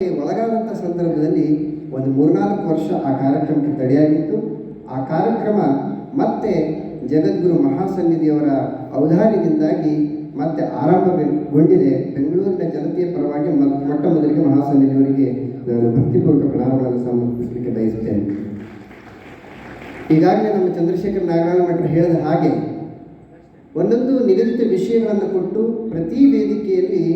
ಒಳಗಾದಂಥ ಸಂದರ್ಭದಲ್ಲಿ ಒಂದು ಮೂರ್ನಾಲ್ಕು ವರ್ಷ ಆ ಕಾರ್ಯಕ್ರಮಕ್ಕೆ ತಡೆಯಾಗಿತ್ತು. ಆ ಕಾರ್ಯಕ್ರಮ ಮತ್ತೆ ಜಗದ್ಗುರು ಮಹಾಸನ್ನಿಧಿಯವರ ಔದಾರ್ಯದಿಂದಾಗಿ ಮತ್ತೆ ಆರಂಭಗೊಂಡಿದೆ. ಬೆಂಗಳೂರಿನ ಜನತೆಯ ಪರವಾಗಿ ಮೊಟ್ಟ ಮೊದಲಿಗೆ ಮಹಾಸನ್ನಿಧಿಯವರಿಗೆ ನಾನು ಭಕ್ತಿಪೂರ್ವಕ ಪ್ರಣಾಮಗಳನ್ನು ಸಮರ್ಪಿಸಲಿಕ್ಕೆ ಬಯಸುತ್ತೇನೆ. ಈಗಾಗಲೇ ನಮ್ಮ ಚಂದ್ರಶೇಖರ್ ನಾಗರಾಜ ಮಠರು ಹೇಳಿದ ಹಾಗೆ ಒಂದೊಂದು ನಿಗದಿತ ವಿಷಯಗಳನ್ನು ಕೊಟ್ಟು ಪ್ರತಿ ವೇದಿಕೆಯಲ್ಲಿ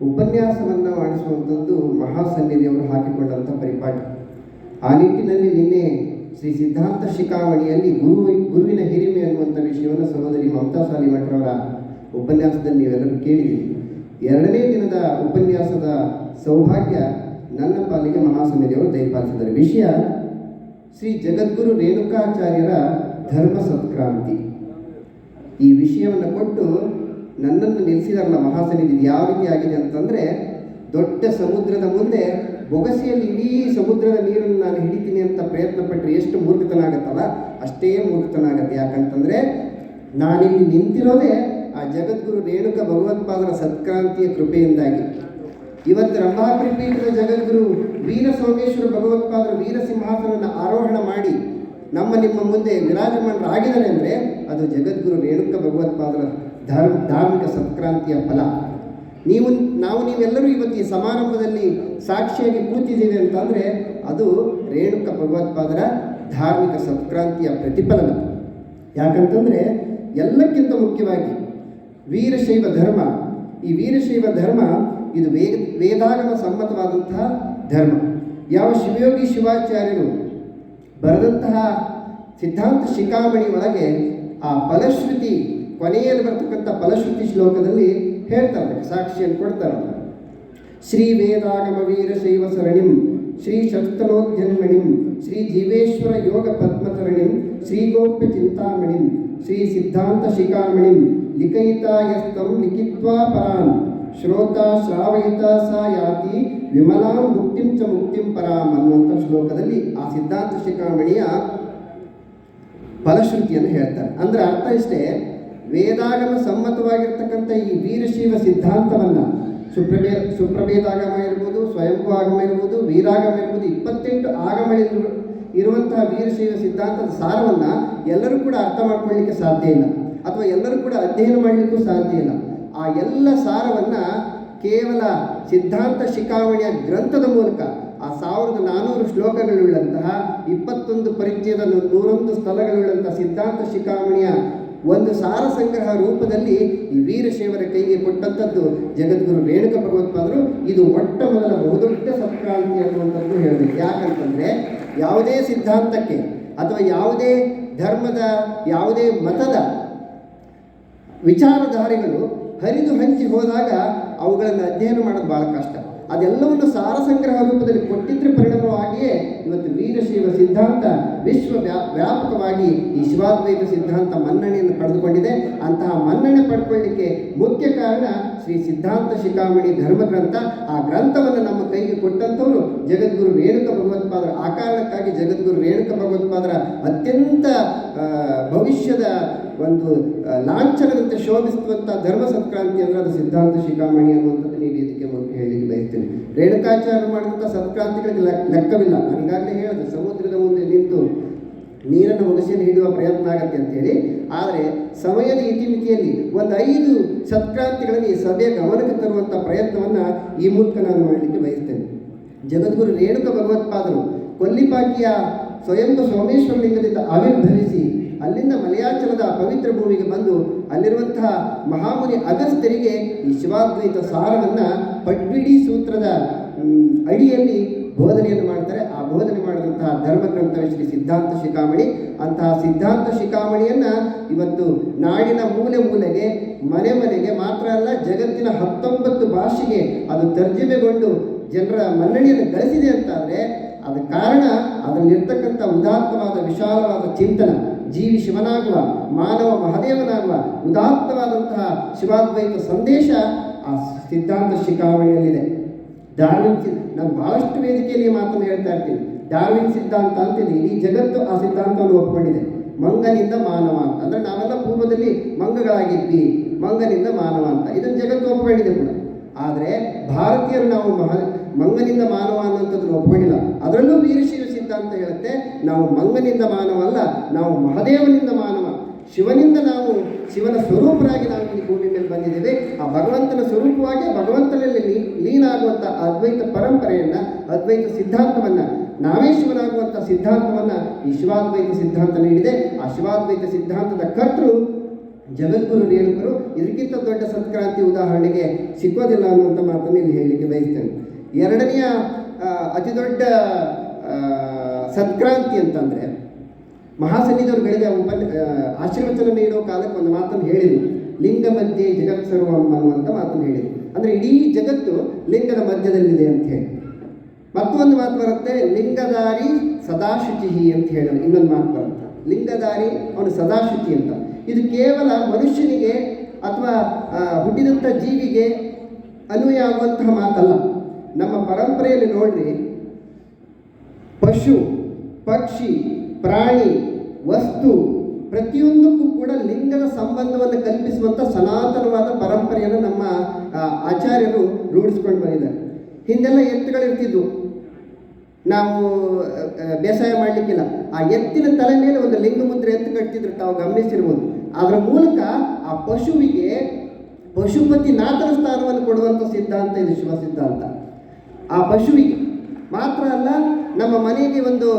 ಉಪನ್ಯಾಸವನ್ನು ಮಾಡಿಸುವಂಥದ್ದು ಮಹಾಸನ್ನಿಧಿಯವರು ಹಾಕಿಕೊಂಡಂಥ ಪರಿಪಾಠ. ಆ ನಿಟ್ಟಿನಲ್ಲಿ ನಿನ್ನೆ ಶ್ರೀ ಸಿದ್ಧಾಂತ ಶಿಖಾವಣಿಯಲ್ಲಿ ಗುರು ಗುರುವಿನ ಹಿರಿಮೆ ಅನ್ನುವಂಥ ವಿಷಯವನ್ನು ಸಹೋದರಿ ಮಮತಾ ಸಾಲಿಮಠರವರ ಉಪನ್ಯಾಸದಲ್ಲಿ ನೀವೆಲ್ಲರೂ ಕೇಳಿದ್ದೀರಿ ಎರಡನೇ ದಿನದ ಉಪನ್ಯಾಸದ ಸೌಭಾಗ್ಯ ನನ್ನ ಪಾಲಿಗೆ ಮಹಾಸನ್ನಿಧಿಯವರು ದಯಪಾಲಿಸಿದ್ದಾರೆ ವಿಷಯ ಶ್ರೀ ಜಗದ್ಗುರು ರೇಣುಕಾಚಾರ್ಯರ ಧರ್ಮ ಸತ್ಕ್ರಾಂತಿ ಈ ವಿಷಯವನ್ನು ಕೊಟ್ಟು ನನ್ನನ್ನು ನಿಲ್ಲಿಸಿದಾರಲ್ಲ ಮಹಾಸನಿಧಿ ಇದು ಯಾವ ರೀತಿ ಆಗಿದೆ ಅಂತಂದರೆ ದೊಡ್ಡ ಸಮುದ್ರದ ಮುಂದೆ ಬೊಗಸೆಯಲ್ಲಿ ಇಡೀ ಸಮುದ್ರದ ನೀರನ್ನು ನಾನು ಹಿಡಿತೀನಿ ಅಂತ ಪ್ರಯತ್ನ ಪಟ್ಟರೆ ಎಷ್ಟು ಮೂರ್ಖತನ ಆಗುತ್ತಲ್ಲ? ಅಷ್ಟೇ ಮೂರ್ಖತನ ಆಗುತ್ತೆ. ಯಾಕಂತಂದರೆ ನಾನಿಲ್ಲಿ ನಿಂತಿರೋದೇ ಆ ಜಗದ್ಗುರು ರೇಣುಕ ಭಗವತ್ಪಾದರ ಸತ್ಕ್ರಾಂತಿಯ ಕೃಪೆಯಿಂದಾಗಿ. ಇವತ್ತು ರಂಭಾಪುರಿ ಪೀಠದ ಜಗದ್ಗುರು ವೀರ ಸೋಮೇಶ್ವರ ಭಗವತ್ಪಾದರ ವೀರ ಆರೋಹಣ ಮಾಡಿ ನಮ್ಮ ನಿಮ್ಮ ಮುಂದೆ ವಿರಾಜಮಾನರಾಗಿದ್ದಾರೆ ಅಂದರೆ ಅದು ಜಗದ್ಗುರು ರೇಣುಕ ಭಗವತ್ಪಾದರ ಧರ್ಮ ಧಾರ್ಮಿಕ ಸಂಕ್ರಾಂತಿಯ ಫಲ. ನೀವು, ನಾವು ನೀವೆಲ್ಲರೂ ಇವತ್ತು ಈ ಸಮಾರಂಭದಲ್ಲಿ ಸಾಕ್ಷಿಯಾಗಿ ಕೂತಿದ್ದೀವಿ ಅಂತಂದರೆ ಅದು ರೇಣುಕ ಭಗವತ್ಪಾದರ ಧಾರ್ಮಿಕ ಸಂಕ್ರಾಂತಿಯ ಪ್ರತಿಫಲನ. ಯಾಕಂತಂದರೆ ಎಲ್ಲಕ್ಕಿಂತ ಮುಖ್ಯವಾಗಿ ವೀರಶೈವ ಧರ್ಮ. ಈ ವೀರಶೈವ ಧರ್ಮ ಇದು ವೇದ, ವೇದಾಗಮ ಸಮ್ಮತವಾದಂತಹ ಧರ್ಮ. ಯಾವ ಶಿವಯೋಗಿ ಶಿವಾಚಾರ್ಯರು ಬರೆದಂತಹ ಸಿದ್ಧಾಂತ ಶಿಖಾಮಣಿ ಒಳಗೆ ಆ ಫಲಶ್ರುತಿ ಕೊನೆಯಲ್ಲಿ ಬರ್ತಕ್ಕಂಥ ಫಲಶ್ರುತಿ ಶ್ಲೋಕದಲ್ಲಿ ಹೇಳ್ತಾರೆ ಸಾಕ್ಷಿಯನ್ನು ಕೊಡ್ತಾರೆ ಶ್ರೀ ವೇದಾಗಮ ವೀರಶೈವ ಸರಣಿಂ, ಶ್ರೀ ಶಕ್ತನೋದ್ಯನ್ಮಣಿಂ, ಶ್ರೀ ಜೀವೇಶ್ವರ ಯೋಗ ಪದ್ಮತರಣಿಂ, ಶ್ರೀ ಗೋಪ್ಯ ಚಿಂತಾಮಣಿಂ, ಶ್ರೀ ಸಿದ್ಧಾಂತ ಶಿಖಾಮಣಿಂ ಲಿಖಯಿತಾಯಸ್ತಂ ಲಿಖಿತ್ವಾ ಪರಾನ್ ಶ್ರೋತ ಶ್ರಾವಯಿತ ಸಾ ಯಾತಿ, ವಿಮಲಾಂ ಮುಕ್ತಿಂ ಚ ಮುಕ್ತಿಂ ಪರಾಂ ಅನ್ನುವಂಥ ಶ್ಲೋಕದಲ್ಲಿ ಆ ಸಿದ್ಧಾಂತ ಶಿಖಾಮಣಿಯ ಫಲಶ್ರುತಿಯನ್ನು ಹೇಳ್ತಾರೆ. ಅಂದ್ರೆ ಅರ್ಥ ಇಷ್ಟೇ ವೇದಾಗಮ ಸಮ್ಮತವಾಗಿರ್ತಕ್ಕಂಥ ಈ ವೀರಶೈವ ಸಿದ್ಧಾಂತವನ್ನು ಸುಪ್ರಭೇ ಸುಪ್ರಭೇದಾಗಮ ಇರ್ಬೋದು, ಸ್ವಯಂಭೂ ಆಗಮ ಇರ್ಬೋದು, ವೀರಾಗಮ ಇರ್ಬೋದು, ಇಪ್ಪತ್ತೆಂಟು ಆಗಮ ಇರುವಂತಹ ವೀರಶೈವ ಸಿದ್ಧಾಂತದ ಸಾರವನ್ನು ಎಲ್ಲರೂ ಕೂಡ ಅರ್ಥ ಮಾಡ್ಕೊಳ್ಳಿಕ್ಕೆ ಸಾಧ್ಯ ಇಲ್ಲ. ಅಥವಾ ಎಲ್ಲರೂ ಕೂಡ ಅಧ್ಯಯನ ಮಾಡಲಿಕ್ಕೂ ಸಾಧ್ಯ ಇಲ್ಲ. ಆ ಎಲ್ಲ ಸಾರವನ್ನು ಕೇವಲ ಸಿದ್ಧಾಂತ ಶಿಖಾವಣಿಯ ಗ್ರಂಥದ ಮೂಲಕ ಆ ಸಾವಿರದ ನಾನ್ನೂರು ಶ್ಲೋಕಗಳುಳ್ಳಂತಹ ಇಪ್ಪತ್ತೊಂದು ಪರಿಚಯದ ನೂರೊಂದು ಸ್ಥಳಗಳುಳ್ಳಂತಹ ಸಿದ್ಧಾಂತ ಶಿಖಾಮಣಿಯ ಒಂದು ಸಾರ ಸಂಗ್ರಹ ರೂಪದಲ್ಲಿ ಈ ವೀರಶೈವರ ಕೈಗೆ ಕೊಟ್ಟಂಥದ್ದು ಜಗದ್ಗುರು ರೇಣುಕ ಭಗವತ್ಪಾದರು. ಇದು ಮೊಟ್ಟ ಮೊದಲ ಬಹುದೊಡ್ಡ ಸಂಕ್ರಾಂತಿ ಅನ್ನುವಂಥದ್ದು ಹೇಳಬೇಕು. ಯಾಕಂತಂದರೆ ಯಾವುದೇ ಸಿದ್ಧಾಂತಕ್ಕೆ ಅಥವಾ ಯಾವುದೇ ಧರ್ಮದ, ಯಾವುದೇ ಮತದ ವಿಚಾರಧಾರೆಗಳು ಹರಿದು ಹಂಚಿ ಹೋದಾಗ ಅವುಗಳನ್ನು ಅಧ್ಯಯನ ಮಾಡೋದು ಭಾಳ ಕಷ್ಟ. ಅದೆಲ್ಲವನ್ನು ಸಾರ ಸಂಗ್ರಹ ರೂಪದಲ್ಲಿ ಕೊಟ್ಟಿದ್ರೆ ವೀರಶೈವ ಸಿದ್ಧಾಂತ ವಿಶ್ವ ವ್ಯಾ, ವ್ಯಾಪಕವಾಗಿ ಈ ಶಿವಾದ್ವೈತ ಸಿದ್ಧಾಂತ ಮನ್ನಣೆಯನ್ನು ಪಡೆದುಕೊಂಡಿದೆ. ಅಂತಹ ಮನ್ನಣೆ ಪಡ್ಕೊಳ್ಳಿಕ್ಕೆ ಮುಖ್ಯ ಕಾರಣ ಶ್ರೀ ಸಿದ್ಧಾಂತ ಶಿಖಾಮಣಿ ಧರ್ಮಗ್ರಂಥ. ಆ ಗ್ರಂಥವನ್ನು ನಮ್ಮ ಕೈಗೆ ಕೊಟ್ಟಂಥವರು ಜಗದ್ಗುರು ರೇಣುಕ ಭಗವತ್ಪಾದರ ಆ ಕಾರಣಕ್ಕಾಗಿ ಜಗದ್ಗುರು ರೇಣುಕ ಭಗವತ್ಪಾದರ ಅತ್ಯಂತ ಭವಿಷ್ಯದ ಒಂದು ಲಾಂಛನದಂತೆ ಶೋಭಿಸುವಂಥ ಧರ್ಮ ಸತ್ಕ್ರಾಂತಿ ಅಂದರೆ ಅದು ಸಿದ್ಧಾಂತ ಶಿಖಾಮಣಿ ಅನ್ನುವಂಥದ್ದು ನೀವು ಇದಕ್ಕೆ ಹೇಳಿ ಬಯಸ್ತೇನೆ. ರೇಣುಕಾಚಾರ್ಯ ಮಾಡಿದಂಥ ಸಂಕ್ರಾಂತಿಗಳಿಗೆ ಲೆಕ್- ಲೆಕ್ಕವಿಲ್ಲ. ನಾನು ಈಗಾಗಲೇ ಹೇಳಿದೆ ನಿಂತು ನೀರನ್ನು ಒಗಸಿಯನ್ನು ಹಿಡಿಯುವ ಪ್ರಯತ್ನ ಆಗತ್ತೆ ಅಂತೇಳಿ ಆದರೆ ಸಮಯದ ಇತಿಮಿತಿಯಲ್ಲಿ ಒಂದು ಐದು ಸತ್ಕ್ರಾಂತಿಗಳಲ್ಲಿ ಸಭೆ ಸಭೆಯ ಗಮನಕ್ಕೆ ತರುವಂಥ ಪ್ರಯತ್ನವನ್ನು ಈ ಮೂಲಕ ನಾನು ಮಾಡಲಿಕ್ಕೆ ಬಯಸ್ತೇನೆ. ಜಗದ್ಗುರು ರೇಣುಕ ಭಗವತ್ಪಾದರು ಕೊಲ್ಲಿಪಾಕಿಯ ಸ್ವಯಂ ಸೋಮೇಶ್ವರ ಲಿಂಗದಿಂದ ಆವಿರ್ಭವಿಸಿ ಅಲ್ಲಿಂದ ಮಲಯಾಚಲದ ಪವಿತ್ರ ಭೂಮಿಗೆ ಬಂದು ಅಲ್ಲಿರುವಂತಹ ಮಹಾಮುನಿ ಅಗಸ್ತ್ಯರಿಗೆ ಈ ಶಿವಾದ್ವೈತ ಸಾರವನ್ನು ಪಡ್ಬಿಡಿ ಸೂತ್ರದ ಅಡಿಯಲ್ಲಿ ಬೋಧನೆಯನ್ನು ಮಾಡ್ತಾರೆ. ಆ ಬೋಧನೆ ಮಾಡಿದಂತಹ ಧರ್ಮಗ್ರಂಥ ಶ್ರೀ ಸಿದ್ಧಾಂತ ಶಿಖಾಮಣಿ, ಅಂತಹ ಸಿದ್ಧಾಂತ ಶಿಖಾಮಣಿಯನ್ನು ಇವತ್ತು ನಾಡಿನ ಮೂಲೆ ಮೂಲೆಗೆ, ಮನೆ ಮನೆಗೆ ಮಾತ್ರ ಅಲ್ಲ, ಜಗತ್ತಿನ ಹತ್ತೊಂಬತ್ತು ಭಾಷೆಗೆ ಅದು ತರ್ಜಮೆಗೊಂಡು ಜನರ ಮನ್ನಣೆಯನ್ನು ಗಳಿಸಿದೆ ಅಂತಾದರೆ ಅದಕ್ಕೆ ಕಾರಣ ಅದರಲ್ಲಿರ್ತಕ್ಕಂಥ ಉದಾತ್ತವಾದ, ವಿಶಾಲವಾದ ಚಿಂತನ, ಜೀವಿ ಶಿವನಾಗುವ, ಮಾನವ ಮಹದೇವನಾಗುವ, ಉದಾತ್ತವಾದಂತಹ ಶಿವಾದ್ವೈತ ಸಂದೇಶ ಆ ಸಿದ್ಧಾಂತ ಶಿಖಾವಣಿಯಲ್ಲಿದೆ ಧಾರ್ಮಿಕ ನಾನು ಭಾಳಷ್ಟು ವೇದಿಕೆಯಲ್ಲಿ ಮಾತನ್ನು ಹೇಳ್ತಾ ಇರ್ತೀನಿ. ಡಾರ್ವಿನ್ ಸಿದ್ಧಾಂತ ಅಂತಿದೆ. ಇಡೀ ಜಗತ್ತು ಆ ಸಿದ್ಧಾಂತವನ್ನು ಒಪ್ಪಿಕೊಂಡಿದೆ ಮಂಗನಿಂದ ಮಾನವ ಅಂತ. ಅಂದರೆ ನಾವೆಲ್ಲ ಪೂರ್ವದಲ್ಲಿ ಮಂಗಗಳಾಗಿದ್ವಿ. ಮಂಗನಿಂದ ಮಾನವ ಅಂತ. ಇದನ್ನು ಜಗತ್ತು ಒಪ್ಪಿಕೊಂಡಿದೆ ಕೂಡ. ಆದರೆ ಭಾರತೀಯರು ನಾವು ಮಹ, ಮಂಗನಿಂದ ಮಾನವ ಅನ್ನೋಂಥದ್ದನ್ನು ಒಪ್ಪಿಕೊಂಡಿಲ್ಲ ಅದರಲ್ಲೂ ವೀರಶೈವ ಸಿದ್ಧಾಂತ ಹೇಳುತ್ತೆ, ನಾವು ಮಂಗನಿಂದ ಮಾನವ ಅಲ್ಲ, ನಾವು ಮಹದೇವನಿಂದ ಮಾನವ. ಶಿವನಿಂದ ನಾವು ಶಿವನ ಸ್ವರೂಪರಾಗಿ ನಾವು ಈ ಭೂಮಿ ಬಂದಿದ್ದೇವೆ. ಆ ಭಗವಂತನ ಸ್ವರೂಪವಾಗಿ ಭಗವಂತನಲ್ಲಿ ಲೀ- ಲೀನಾಗುವಂಥ ಅದ್ವೈತ ಪರಂಪರೆಯನ್ನು, ಅದ್ವೈತ ಸಿದ್ಧಾಂತವನ್ನು, ನಾವೇ ಶಿವನಾಗುವಂಥ ಸಿದ್ಧಾಂತವನ್ನು ಈ ಶಿವಾದ್ವೈತ ಸಿದ್ಧಾಂತ ನೀಡಿದೆ. ಆ ಶಿವಾದ್ವೈತ ಸಿದ್ಧಾಂತದ ಕರ್ತೃ ಜಗದ್ಗುರು ರೇಣುಕರು ಇದಕ್ಕಿಂತ ದೊಡ್ಡ ಸಂಕ್ರಾಂತಿ ಉದಾಹರಣೆಗೆ ಸಿಕ್ಕೋದಿಲ್ಲ ಅನ್ನುವಂಥ ಮಾತನ್ನು ಇಲ್ಲಿ ಹೇಳಲಿಕ್ಕೆ ಬಯಸ್ತೇನೆ. ಎರಡನೆಯ ಅತಿ ದೊಡ್ಡ ಸತ್ಕ್ರಾಂತಿ ಅಂತಂದರೆ ಮಹಾಸನ್ನಿಧವರು ಬೆಳೆದ ಉಪನ್ ಆಶೀರ್ವಚನ ನೀಡೋ ಕಾಲಕ್ಕೆ ಒಂದು ಮಾತನ್ನು ಹೇಳಿದರು. ಲಿಂಗ ಮಧ್ಯೆ ಜಗತ್ ಸರ್ವಂ ಅನ್ನುವಂಥ ಮಾತನ್ನು ಹೇಳಿದರು. ಅಂದರೆ ಇಡೀ ಜಗತ್ತು ಲಿಂಗದ ಮಧ್ಯದಲ್ಲಿದೆ ಅಂತ ಹೇಳಿ. ಮತ್ತೊಂದು ಮಾತು ಬರುತ್ತೆ, ಲಿಂಗದಾರಿ ಸದಾಶುಚಿಹಿ ಅಂತ ಹೇಳಿ ಇನ್ನೊಂದು ಮಾತು ಬರುತ್ತೆ. ಲಿಂಗದಾರಿ ಅವನು ಸದಾಶುಚಿ ಅಂತ. ಇದು ಕೇವಲ ಮನುಷ್ಯನಿಗೆ ಅಥವಾ ಹುಟ್ಟಿದಂಥ ಜೀವಿಗೆ ಅನ್ವಯ ಆಗುವಂತಹ ಮಾತಲ್ಲ. ನಮ್ಮ ಪರಂಪರೆಯಲ್ಲಿ ನೋಡ್ರಿ, ಪಶು, ಪಕ್ಷಿ, ಪ್ರಾಣಿ ವಸ್ತು ಪ್ರತಿಯೊಂದಕ್ಕೂ ಕೂಡ ಲಿಂಗದ ಸಂಬಂಧವನ್ನು ಕಲ್ಪಿಸುವಂಥ ಸನಾತನವಾದ ಪರಂಪರೆಯನ್ನು ನಮ್ಮ ಆಚಾರ್ಯರು ರೂಢಿಸ್ಕೊಂಡು ಬಂದಿದ್ದಾರೆ. ಹಿಂದೆಲ್ಲ ಎತ್ತುಗಳಿರ್ತಿದ್ವು. ನಾವು ಬೇಸಾಯ ಮಾಡಲಿಕ್ಕಿಲ್ಲ. ಆ ಎತ್ತಿನ ತಲೆ ಮೇಲೆ ಒಂದು ಲಿಂಗ ಮುದ್ರೆ ಎತ್ತು ಕಟ್ತಿದ್ರು, ತಾವು ಗಮನಿಸಿರ್ಬೋದು. ಅದರ ಮೂಲಕ ಆ ಪಶುವಿಗೆ ಪಶುಪತಿ ನಾಥನ ಸ್ಥಾನವನ್ನು ಕೊಡುವಂಥ ಸಿದ್ಧಾಂತ ಇದು ಶಿವ ಸಿದ್ಧಾಂತ. ಆ ಪಶುವಿಗೆ ಮಾತ್ರ ಅಲ್ಲ, ನಮ್ಮ ಮನೆಗೆ ಒಂದು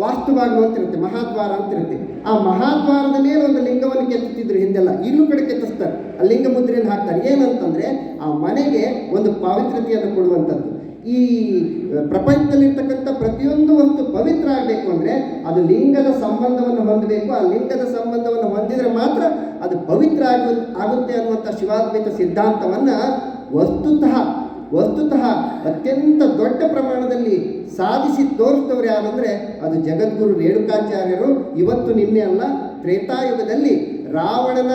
ವಾಸ್ತುಭಾಗ ಅಂತ ಇರುತ್ತೆ ಮಹಾದ್ವಾರ ಅಂತಿರುತ್ತೆ. ಆ ಮಹಾದ್ವಾರದ ಮೇಲೆ ಒಂದು ಲಿಂಗವನ್ನು ಕೆತ್ತುತ್ತಿದ್ರು ಹಿಂದೆಲ್ಲ ಈಗಲೂ ಕಡೆ ಕೆತ್ತಿಸ್ತಾರೆ. ಆ ಲಿಂಗ ಮುದ್ರೆಯನ್ನು ಹಾಕ್ತಾರೆ. ಏನಂತಂದ್ರೆ, ಆ ಮನೆಗೆ ಒಂದು ಪಾವಿತ್ರತೆಯನ್ನು ಕೊಡುವಂಥದ್ದು. ಈ ಪ್ರಪಂಚದಲ್ಲಿರ್ತಕ್ಕಂಥ ಪ್ರತಿಯೊಂದು ವಸ್ತು ಪವಿತ್ರ ಆಗಬೇಕು ಅಂದರೆ, ಅದು ಲಿಂಗದ ಸಂಬಂಧವನ್ನು ಹೊಂದಬೇಕು. ಆ ಲಿಂಗದ ಸಂಬಂಧವನ್ನು ಹೊಂದಿದರೆ ಮಾತ್ರ ಅದು ಪವಿತ್ರ ಆಗ, ಆಗುತ್ತೆ ಅನ್ನುವಂಥ ಶಿವಾದ್ವೈತ ಸಿದ್ಧಾಂತವನ್ನು ವಸ್ತುತಃ ವಸ್ತುತಃ ಅತ್ಯಂತ ದೊಡ್ಡ ಪ್ರಮಾಣದಲ್ಲಿ ಸಾಧಿಸಿ ತೋರಿಸಿದವರು ಯಾರಂದರೆ ಅದು ಜಗದ್ಗುರು ರೇಣುಕಾಚಾರ್ಯರು. ಇವತ್ತು ನಿನ್ನೆ ಅಲ್ಲ, ತ್ರೇತಾಯುಗದಲ್ಲಿ ರಾವಣನ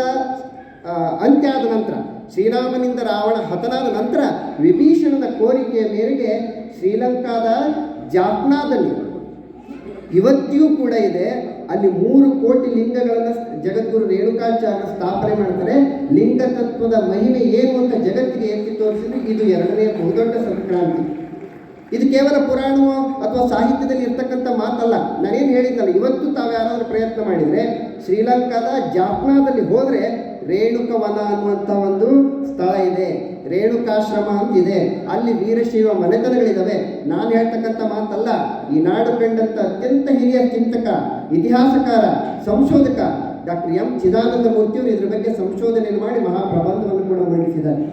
ಅಂತ್ಯ ಆದ ನಂತರ, ಶ್ರೀರಾಮನಿಂದ ರಾವಣ ಹತನಾದ ನಂತರ ವಿಭೀಷಣನ ಕೋರಿಕೆಯ ಮೇರೆಗೆ ಶ್ರೀಲಂಕಾದ ಜಾಫ್ನಾದಲ್ಲಿ ಇವತ್ತಿಯೂ ಕೂಡ ಇದೆ. ಅಲ್ಲಿ ಮೂರು ಕೋಟಿ ಲಿಂಗಗಳನ್ನು ಜಗದ್ಗುರು ರೇಣುಕಾಚಾರ್ಯ ಸ್ಥಾಪನೆ ಮಾಡ್ತಾರೆ. ಲಿಂಗ ತತ್ವದ ಮಹಿಮೆ ಏನು ಅಂತ ಜಗತ್ತಿಗೆ ಎತ್ತಿ ತೋರಿಸಿದ್ರೆ ಇದು ಎರಡನೇ ಬಹುದೊಡ್ಡ ಸಂಕ್ರಾಂತಿ. ಇದು ಕೇವಲ ಪುರಾಣವೋ ಅಥವಾ ಸಾಹಿತ್ಯದಲ್ಲಿ ಇರ್ತಕ್ಕಂಥ ಮಾತಲ್ಲ. ನಾನೇನು ಹೇಳಿದ್ನಲ್ಲ, ಇವತ್ತು ತಾವು ಯಾರಾದರೂ ಪ್ರಯತ್ನ ಮಾಡಿದರೆ, ಶ್ರೀಲಂಕಾದ ಜಾಫ್ನಾದಲ್ಲಿ ಹೋದರೆ ರೇಣುಕವನ ಅನ್ನುವಂಥ ಒಂದು ಸ್ಥಳ ಇದೆ. ರೇಣುಕಾಶ್ರಮ ಅಂತಿದೆ ಅಲ್ಲಿ ವೀರಶೈವ ಮನೆತನಗಳಿದ್ದಾವೆ ನಾನು ಹೇಳ್ತಕ್ಕಂಥ ಮಾತಲ್ಲ, ಈ ನಾಡು ಕಂಡಂಥ ಅತ್ಯಂತ ಹಿರಿಯ ಚಿಂತಕ, ಇತಿಹಾಸಕಾರ, ಸಂಶೋಧಕ ಡಾಕ್ಟರ್ ಎಂ. ಚಿದಾನಂದ ಮೂರ್ತಿಯವರು ಇದ್ರ ಬಗ್ಗೆ ಸಂಶೋಧನೆಯನ್ನು ಮಾಡಿ ಮಹಾಪ್ರಬಂಧವನ್ನು ಕೂಡ ಮಂಡಿಸಿದ್ದಾರೆ.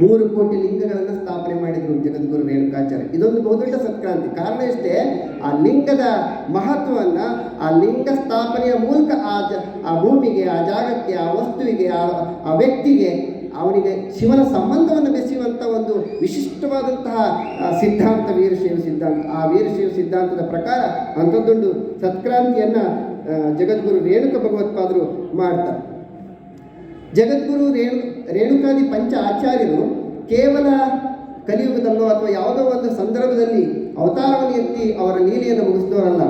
ಮೂರು ಕೋಟಿ ಲಿಂಗಗಳನ್ನು ಸ್ಥಾಪನೆ ಮಾಡಿದ್ರು ಜಗದ್ಗುರು ರೇಣುಕಾಚಾರ್ಯ. ಇದೊಂದು ಬಹುದೊಡ್ಡ ಸತ್ಕ್ರಾಂತಿ. ಕಾರಣ ಇಷ್ಟೇ ಆ ಲಿಂಗದ ಮಹತ್ವವನ್ನು, ಆ ಲಿಂಗ ಸ್ಥಾಪನೆಯ ಮೂಲಕ ಆ ಆ ಭೂಮಿಗೆ, ಆ ಜಾಗಕ್ಕೆ, ಆ ವಸ್ತುವಿಗೆ, ಆ ಆ ವ್ಯಕ್ತಿಗೆ, ಅವನಿಗೆ ಶಿವನ ಸಂಬಂಧವನ್ನು ಬೆಸೆಯುವಂಥ ಒಂದು ವಿಶಿಷ್ಟವಾದಂತಹ ಸಿದ್ಧಾಂತ, ವೀರಶೈವ ಸಿದ್ಧಾಂತ. ಆ ವೀರಶೈವ ಸಿದ್ಧಾಂತದ ಪ್ರಕಾರ ಅಂಥದ್ದೊಂದು ಸತ್ಕ್ರಾಂತಿಯನ್ನು ಜಗದ್ಗುರು ರೇಣುಕ ಭಗವತ್ಪಾದರು ಮಾಡ್ತಾರೆ. ಜಗದ್ಗುರು ರೇಣು ರೇಣುಕಾದಿ ಪಂಚ ಆಚಾರ್ಯರು ಕೇವಲ ಕಲಿಯುಗದಲ್ಲೋ ಅಥವಾ ಯಾವುದೋ ಒಂದು ಸಂದರ್ಭದಲ್ಲಿ ಅವತಾರವನ್ನು ಎತ್ತಿ ಅವರ ಲೀಲೆಯನ್ನು ಮುಗಿಸಿದವರಲ್ಲ.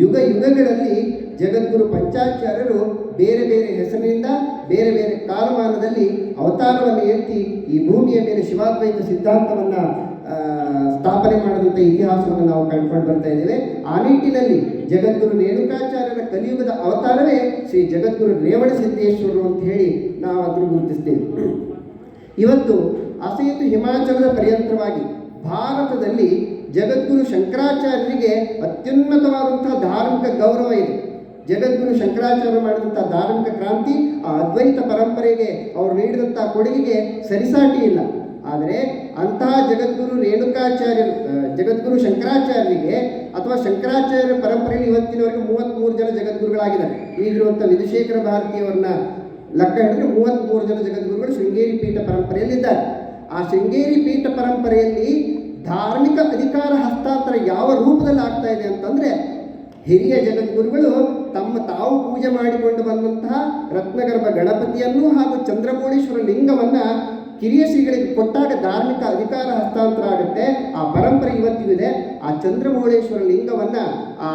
ಯುಗ ಯುಗಗಳಲ್ಲಿ ಜಗದ್ಗುರು ಪಂಚಾಚಾರ್ಯರು ಬೇರೆ ಬೇರೆ ಹೆಸರಿನಿಂದ, ಬೇರೆ ಬೇರೆ ಕಾಲಮಾನದಲ್ಲಿ ಅವತಾರವನ್ನು ಎತ್ತಿ ಈ ಭೂಮಿಯ ಮೇಲೆ ಶಿವಾದ್ವೈತ ಸಿದ್ಧಾಂತವನ್ನು ಸ್ಥಾಪನೆ ಮಾಡಿದಂಥ ಇತಿಹಾಸವನ್ನು ನಾವು ಕಂಡುಕೊಂಡು ಬರ್ತಾ ಇದ್ದೇವೆ. ಆ ನಿಟ್ಟಿನಲ್ಲಿ ಜಗದ್ಗುರು ರೇಣುಕಾಚಾರ್ಯರ ಕಲಿಯುಗದ ಅವತಾರವೇ ಶ್ರೀ ಜಗದ್ಗುರು ರೇವಣ ಸಿದ್ದೇಶ್ವರರು ಅಂತ ಹೇಳಿ ನಾವು ಅದನ್ನು ಗುರುತಿಸ್ತೇವೆ. ಇವತ್ತು ಅಸೇತು ಹಿಮಾಚಲದ ಪರ್ಯಂತವಾಗಿ ಭಾರತದಲ್ಲಿ ಜಗದ್ಗುರು ಶಂಕರಾಚಾರ್ಯರಿಗೆ ಅತ್ಯುನ್ನತವಾದಂತಹ ಧಾರ್ಮಿಕ ಗೌರವ ಇದೆ. ಜಗದ್ಗುರು ಶಂಕರಾಚಾರ್ಯ ಮಾಡಿದಂಥ ಧಾರ್ಮಿಕ ಕ್ರಾಂತಿ, ಆ ಅದ್ವೈತ ಪರಂಪರೆಗೆ ಅವರು ನೀಡಿದಂಥ ಕೊಡುಗೆಗೆ ಸರಿಸಾಟಿ ಇಲ್ಲ. ಆದರೆ ಅಂತಹ ಜಗದ್ಗುರು ರೇಣುಕಾಚಾರ್ಯ ಜಗದ್ಗುರು ಶಂಕರಾಚಾರ್ಯರಿಗೆ ಅಥವಾ ಶಂಕರಾಚಾರ್ಯರ ಪರಂಪರೆಯಲ್ಲಿ ಇವತ್ತಿನವರೆಗೆ ಮೂವತ್ತ್ಮೂರು ಜನ ಜಗದ್ಗುರುಗಳಾಗಿದ್ದಾರೆ. ಈಗಿರುವಂಥ ವಿಧುಶೇಖರ ಭಾರತಿಯವರನ್ನ ಲೆಕ್ಕ ಹಿಡಿದ್ರೆ ಮೂವತ್ತ್ಮೂರು ಜನ ಜಗದ್ಗುರುಗಳು ಶೃಂಗೇರಿ ಪೀಠ ಪರಂಪರೆಯಲ್ಲಿದ್ದಾರೆ. ಆ ಶೃಂಗೇರಿ ಪೀಠ ಪರಂಪರೆಯಲ್ಲಿ ಧಾರ್ಮಿಕ ಅಧಿಕಾರ ಹಸ್ತಾಂತರ ಯಾವ ರೂಪದಲ್ಲಿ ಆಗ್ತಾ ಇದೆ ಅಂತಂದರೆ ಹಿರಿಯ ಜಗದ್ಗುರುಗಳು ತಮ್ಮ ತಾವು ಪೂಜೆ ಮಾಡಿಕೊಂಡು ಬಂದಂತಹ ರತ್ನಗರ್ಭ ಗಣಪತಿಯನ್ನು ಹಾಗೂ ಚಂದ್ರಮೌಳೀಶ್ವರ ಲಿಂಗವನ್ನ ಕಿರಿಯ ಶ್ರೀಗಳಿಗೆ ಕೊಟ್ಟಾಗ ಧಾರ್ಮಿಕ ಅಧಿಕಾರ ಹಸ್ತಾಂತರ ಆಗುತ್ತೆ ಆ ಪರಂಪರೆ ಇವತ್ತಿಗೂ ಇದೆ. ಆ ಚಂದ್ರಮೌಳೇಶ್ವರ ಲಿಂಗವನ್ನ, ಆ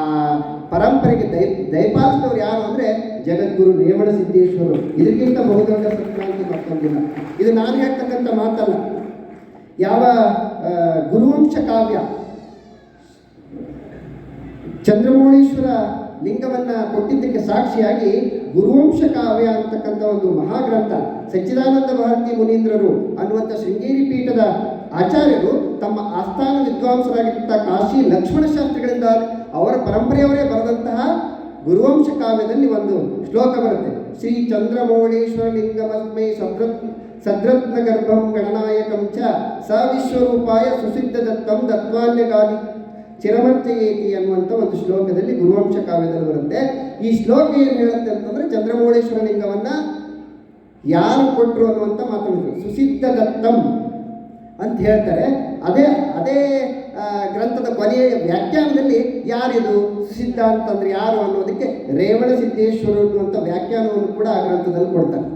ಪರಂಪರೆಗೆ ದಯ, ದಯಪಾಲಿಸಿದವರು ಯಾರು ಅಂದ್ರೆ ಜಗದ್ಗುರು ರೇವಣ ಸಿದ್ದೇಶ್ವರರು. ಇದಕ್ಕಿಂತ ಬಹುದೊಡ್ಡ ಸತ್ಕ್ರಾಂತಿ ಮತ್ತೊಂದಿಲ್ಲ. ಇದು ನಾನು ಹೇಳ್ತಕ್ಕಂಥ ಮಾತಲ್ಲ. ಯಾವ ಗುರುವಂಶ ಕಾವ್ಯ ಚಂದ್ರಮೌಳೇಶ್ವರ ಲಿಂಗವನ್ನ ಕೊಟ್ಟಿದ್ದಕ್ಕೆ ಸಾಕ್ಷಿಯಾಗಿ ಗುರುವಂಶ ಕಾವ್ಯ ಅಂತಕ್ಕಂಥ ಒಂದು ಮಹಾಗ್ರಂಥ ಸಚ್ಚಿದಾನಂದ ಭಾರತಿ ಮುನೀಂದ್ರರು ಅನ್ನುವಂಥ ಶೃಂಗೇರಿ ಪೀಠದ ಆಚಾರ್ಯರು ತಮ್ಮ ಆಸ್ಥಾನ ವಿದ್ವಾಂಸರಾಗಿದ್ದಂಥ ಕಾಶಿ ಲಕ್ಷ್ಮಣ ಶಾಸ್ತ್ರಿಗಳಿಂದ ಅವರ ಪರಂಪರೆಯವರೇ ಬರೆದಂತಹ ಗುರುವಂಶ ಕಾವ್ಯದಲ್ಲಿ ಒಂದು ಶ್ಲೋಕ ಬರುತ್ತೆ. ಶ್ರೀ ಚಂದ್ರಮೌಳೇಶ್ವರ ಲಿಂಗಮಸ್ಮೈ ಸದ್ರತ್ ಸದ್ರತ್ನ ಗರ್ಭಂ ಗಣನಾಯಕಂ ಚ ಸ ವಿಶ್ವರೂಪಾಯ ಸುಸಿದ್ಧ ದತ್ತಂ ದತ್ವಾನ್ಯಗಾದಿ ಚಿರಮರ್ಚಯೇತಿ ಅನ್ನುವಂಥ ಒಂದು ಶ್ಲೋಕದಲ್ಲಿ ಗುರುವಂಶ ಕಾವ್ಯದಲ್ಲಿ ಬರುತ್ತೆ. ಈ ಶ್ಲೋಕ ಏನು ಹೇಳುತ್ತೆ ಅಂತಂದರೆ ಚಂದ್ರಮೌಳೇಶ್ವರ ಲಿಂಗವನ್ನ ಯಾರು ಕೊಟ್ಟರು ಅನ್ನುವಂಥ ಮಾತಾಡಿದ್ರು ಸುಸಿದ್ಧ ದತ್ತಂ ಅಂತ ಹೇಳ್ತಾರೆ. ಅದೇ ಅದೇ ಗ್ರಂಥದ ಕೊನೆಯ ವ್ಯಾಖ್ಯಾನದಲ್ಲಿ ಯಾರಿದು? ಸುಸಿದ್ಧ ಅಂತಂದ್ರೆ ಯಾರು ಅನ್ನೋದಕ್ಕೆ ರೇವಣ ಸಿದ್ದೇಶ್ವರ ಅನ್ನುವಂಥ ವ್ಯಾಖ್ಯಾನವನ್ನು ಕೂಡ ಆ ಗ್ರಂಥದಲ್ಲಿ ಕೊಡ್ತಾರೆ.